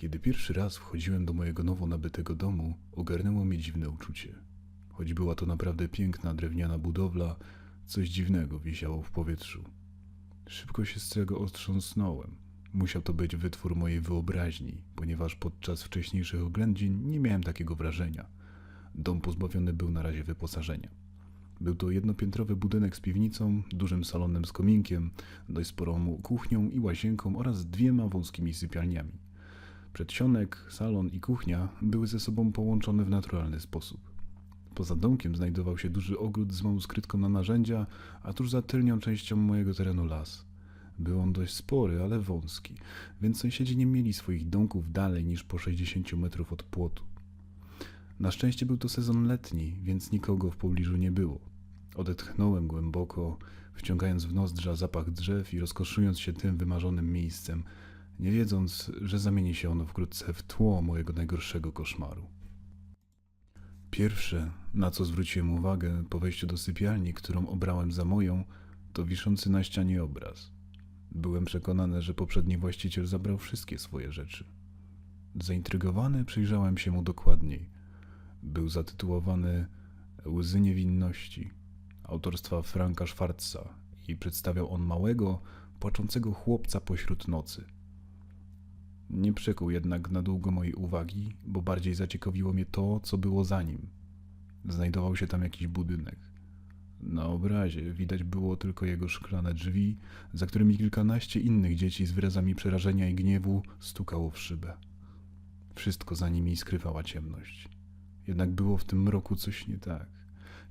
Kiedy pierwszy raz wchodziłem do mojego nowo nabytego domu, ogarnęło mnie dziwne uczucie. Choć była to naprawdę piękna drewniana budowla, coś dziwnego wisiało w powietrzu. Szybko się z tego otrząsnąłem. Musiał to być wytwór mojej wyobraźni, ponieważ podczas wcześniejszych oględzin nie miałem takiego wrażenia. Dom pozbawiony był na razie wyposażenia. Był to jednopiętrowy budynek z piwnicą, dużym salonem z kominkiem, dość sporą kuchnią i łazienką oraz dwiema wąskimi sypialniami. Przedsionek, salon i kuchnia były ze sobą połączone w naturalny sposób. Poza domkiem znajdował się duży ogród z małą skrytką na narzędzia, a tuż za tylnią częścią mojego terenu las. Był on dość spory, ale wąski, więc sąsiedzi nie mieli swoich domków dalej niż po 60 metrów od płotu. Na szczęście był to sezon letni, więc nikogo w pobliżu nie było. Odetchnąłem głęboko, wciągając w nozdrza zapach drzew i rozkoszując się tym wymarzonym miejscem, nie wiedząc, że zamieni się ono wkrótce w tło mojego najgorszego koszmaru. Pierwsze, na co zwróciłem uwagę po wejściu do sypialni, którą obrałem za moją, to wiszący na ścianie obraz. Byłem przekonany, że poprzedni właściciel zabrał wszystkie swoje rzeczy. Zaintrygowany przyjrzałem się mu dokładniej. Był zatytułowany Łzy niewinności autorstwa Franka Schwarza i przedstawiał on małego, płaczącego chłopca pośród nocy. Nie przykuł jednak na długo mojej uwagi, bo bardziej zaciekawiło mnie to, co było za nim. Znajdował się tam jakiś budynek. Na obrazie widać było tylko jego szklane drzwi, za którymi kilkanaście innych dzieci z wyrazami przerażenia i gniewu stukało w szybę. Wszystko za nimi skrywała ciemność. Jednak było w tym mroku coś nie tak,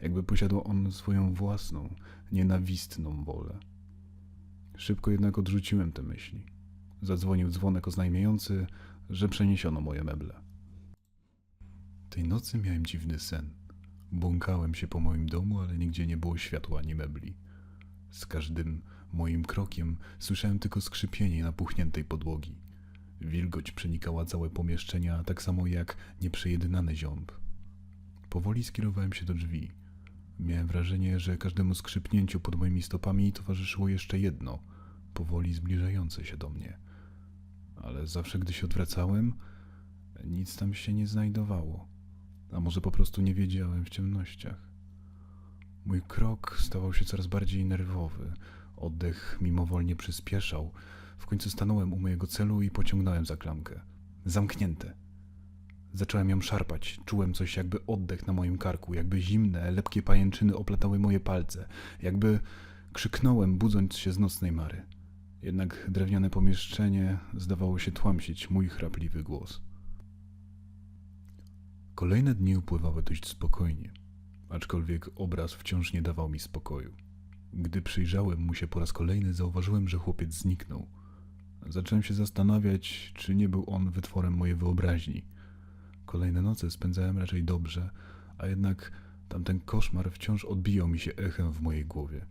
jakby posiadał on swoją własną, nienawistną wolę. Szybko jednak odrzuciłem te myśli. Zadzwonił dzwonek oznajmiający, że przeniesiono moje meble. Tej nocy miałem dziwny sen. Błąkałem się po moim domu, ale nigdzie nie było światła ani mebli. Z każdym moim krokiem słyszałem tylko skrzypienie napuchniętej podłogi. Wilgoć przenikała całe pomieszczenia, tak samo jak nieprzejednany ziąb. Powoli skierowałem się do drzwi. Miałem wrażenie, że każdemu skrzypnięciu pod moimi stopami towarzyszyło jeszcze jedno, powoli zbliżające się do mnie. Ale zawsze, gdy się odwracałem, nic tam się nie znajdowało. A może po prostu nie wiedziałem w ciemnościach. Mój krok stawał się coraz bardziej nerwowy. Oddech mimowolnie przyspieszał. W końcu stanąłem u mojego celu i pociągnąłem za klamkę. Zamknięte. Zacząłem ją szarpać. Czułem coś jakby oddech na moim karku, jakby zimne, lepkie pajęczyny oplatały moje palce, jakby krzyknąłem, budząc się z nocnej mary. Jednak drewniane pomieszczenie zdawało się tłamsić mój chrapliwy głos. Kolejne dni upływały dość spokojnie, aczkolwiek obraz wciąż nie dawał mi spokoju. Gdy przyjrzałem mu się po raz kolejny, zauważyłem, że chłopiec zniknął. Zacząłem się zastanawiać, czy nie był on wytworem mojej wyobraźni. Kolejne noce spędzałem raczej dobrze, a jednak tamten koszmar wciąż odbijał mi się echem w mojej głowie.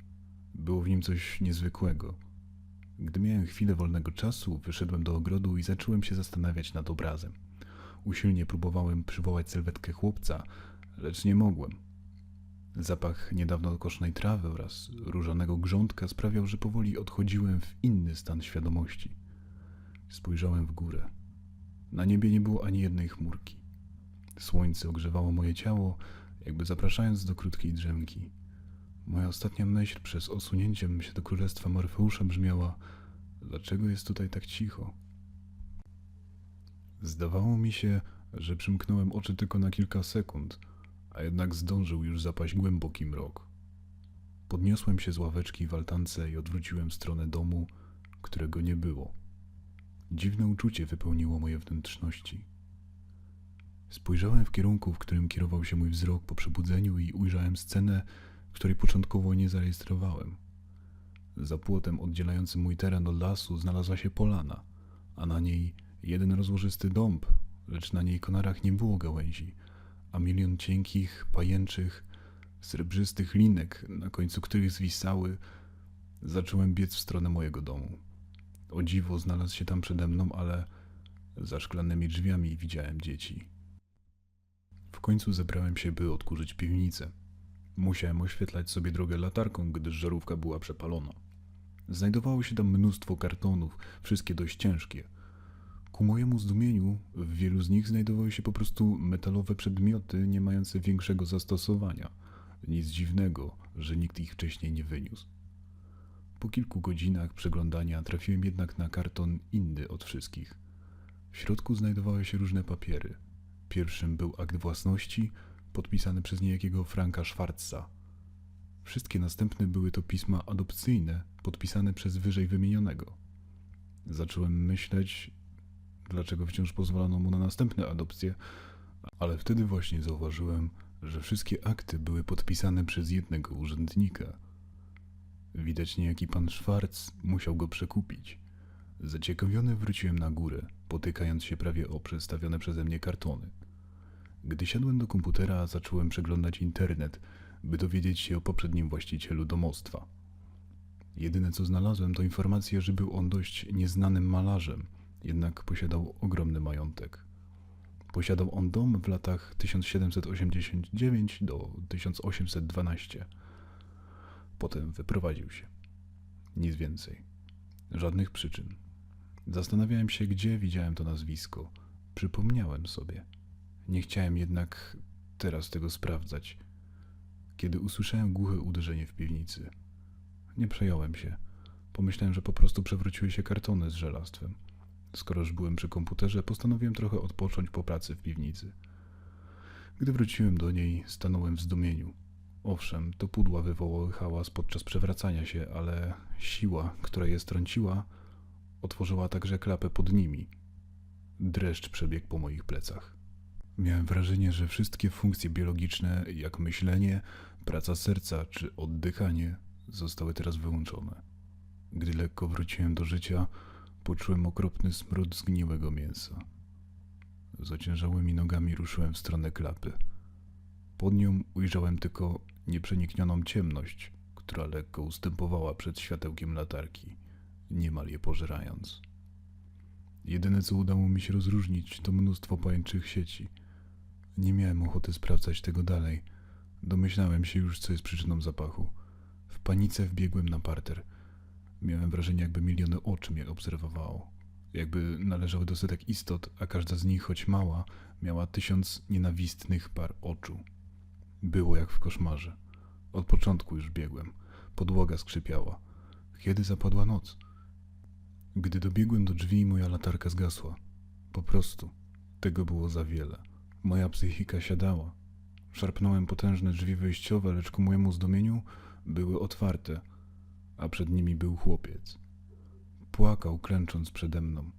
Było w nim coś niezwykłego. Gdy miałem chwilę wolnego czasu, wyszedłem do ogrodu i zacząłem się zastanawiać nad obrazem. Usilnie próbowałem przywołać sylwetkę chłopca, lecz nie mogłem. Zapach niedawno koszonej trawy oraz różanego grządka sprawiał, że powoli odchodziłem w inny stan świadomości. Spojrzałem w górę. Na niebie nie było ani jednej chmurki. Słońce ogrzewało moje ciało, jakby zapraszając do krótkiej drzemki. Moja ostatnia myśl przez osunięciem się do królestwa Morfeusza brzmiała: Dlaczego jest tutaj tak cicho? Zdawało mi się, że przymknąłem oczy tylko na kilka sekund, a jednak zdążył już zapaść głęboki mrok. Podniosłem się z ławeczki w altance i odwróciłem stronę domu, którego nie było. Dziwne uczucie wypełniło moje wnętrzności. Spojrzałem w kierunku, w którym kierował się mój wzrok po przebudzeniu i ujrzałem scenę, której początkowo nie zarejestrowałem. Za płotem oddzielającym mój teren od lasu znalazła się polana, a na niej jeden rozłożysty dąb, lecz na jej konarach nie było gałęzi, a milion cienkich, pajęczych, srebrzystych linek, na końcu których zwisały, zacząłem biec w stronę mojego domu. O dziwo znalazł się tam przede mną, ale za szklanymi drzwiami widziałem dzieci. W końcu zebrałem się, by odkurzyć piwnicę. Musiałem oświetlać sobie drogę latarką, gdyż żarówka była przepalona. Znajdowało się tam mnóstwo kartonów, wszystkie dość ciężkie. Ku mojemu zdumieniu, w wielu z nich znajdowały się po prostu metalowe przedmioty nie mające większego zastosowania. Nic dziwnego, że nikt ich wcześniej nie wyniósł. Po kilku godzinach przeglądania trafiłem jednak na karton inny od wszystkich. W środku znajdowały się różne papiery. Pierwszym był akt własności, podpisany przez niejakiego Franka Schwarza. Wszystkie następne były to pisma adopcyjne, podpisane przez wyżej wymienionego. Zacząłem myśleć, dlaczego wciąż pozwalano mu na następne adopcje, ale wtedy właśnie zauważyłem, że wszystkie akty były podpisane przez jednego urzędnika. Widać niejaki pan Schwarz musiał go przekupić. Zaciekawiony wróciłem na górę, potykając się prawie o przedstawione przeze mnie kartony. Gdy siadłem do komputera, zacząłem przeglądać internet, by dowiedzieć się o poprzednim właścicielu domostwa. Jedyne co znalazłem to informacja, że był on dość nieznanym malarzem, jednak posiadał ogromny majątek. Posiadał on dom w latach 1789 do 1812. Potem wyprowadził się. Nic więcej. Żadnych przyczyn. Zastanawiałem się, gdzie widziałem to nazwisko. Przypomniałem sobie. Nie chciałem jednak teraz tego sprawdzać. Kiedy usłyszałem głuche uderzenie w piwnicy, nie przejąłem się. Pomyślałem, że po prostu przewróciły się kartony z żelastwem. Skoro już byłem przy komputerze, postanowiłem trochę odpocząć po pracy w piwnicy. Gdy wróciłem do niej, stanąłem w zdumieniu. Owszem, to pudła wywołały hałas podczas przewracania się, ale siła, która je strąciła, otworzyła także klapę pod nimi. Dreszcz przebiegł po moich plecach. Miałem wrażenie, że wszystkie funkcje biologiczne, jak myślenie, praca serca czy oddychanie, zostały teraz wyłączone. Gdy lekko wróciłem do życia, poczułem okropny smród zgniłego mięsa. Z ociężałymi nogami ruszyłem w stronę klapy. Pod nią ujrzałem tylko nieprzeniknioną ciemność, która lekko ustępowała przed światełkiem latarki, niemal je pożerając. Jedyne co udało mi się rozróżnić to mnóstwo pajęczych sieci. Nie miałem ochoty sprawdzać tego dalej. Domyślałem się już, co jest przyczyną zapachu. W panice wbiegłem na parter. Miałem wrażenie, jakby miliony oczu mnie obserwowało. Jakby należały do setek istot, a każda z nich, choć mała, miała tysiąc nienawistnych par oczu. Było jak w koszmarze. Od początku już biegłem. Podłoga skrzypiała. Kiedy zapadła noc? Gdy dobiegłem do drzwi, moja latarka zgasła. Po prostu. Tego było za wiele. Moja psychika siadała. Szarpnąłem potężne drzwi wejściowe, lecz ku mojemu zdumieniu były otwarte, a przed nimi był chłopiec. Płakał, klęcząc przede mną.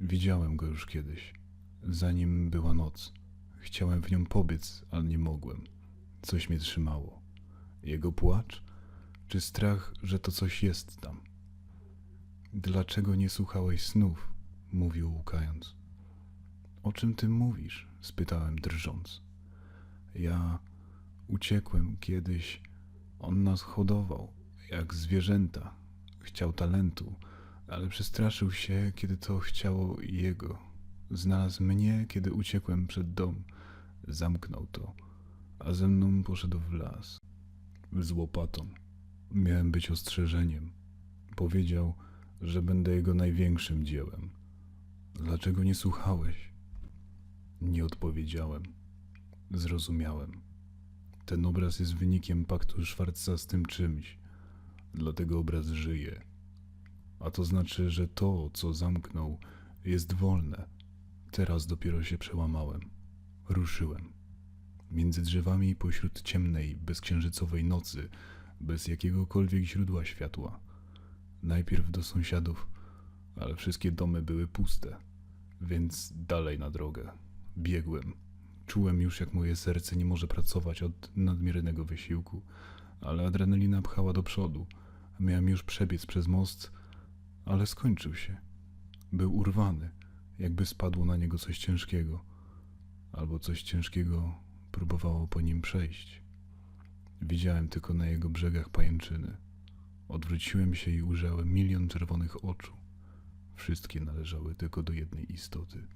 Widziałem go już kiedyś, zanim była noc. Chciałem w nią pobiec, ale nie mogłem. Coś mnie trzymało. Jego płacz, czy strach, że to coś jest tam? Dlaczego nie słuchałeś snów? mówił łukając. O czym ty mówisz? spytałem drżąc. Ja uciekłem kiedyś. On nas hodował, jak zwierzęta. Chciał talentu, ale przestraszył się, kiedy to chciało jego. Znalazł mnie, kiedy uciekłem przed dom. Zamknął to, a ze mną poszedł w las. Z łopatą. Miałem być ostrzeżeniem. Powiedział, że będę jego największym dziełem. Dlaczego nie słuchałeś? Nie odpowiedziałem. Zrozumiałem. Ten obraz jest wynikiem paktu Schwarza z tym czymś. Dlatego obraz żyje. A to znaczy, że to, co zamknął, jest wolne. Teraz dopiero się przełamałem. Ruszyłem. Między drzewami pośród ciemnej, bezksiężycowej nocy, bez jakiegokolwiek źródła światła. Najpierw do sąsiadów, ale wszystkie domy były puste, więc dalej na drogę. Biegłem. Czułem już, jak moje serce nie może pracować od nadmiernego wysiłku, ale adrenalina pchała do przodu. Miałem już przebiec przez most, ale skończył się. Był urwany, jakby spadło na niego coś ciężkiego, albo coś ciężkiego próbowało po nim przejść. Widziałem tylko na jego brzegach pajęczyny. Odwróciłem się i ujrzałem milion czerwonych oczu. Wszystkie należały tylko do jednej istoty.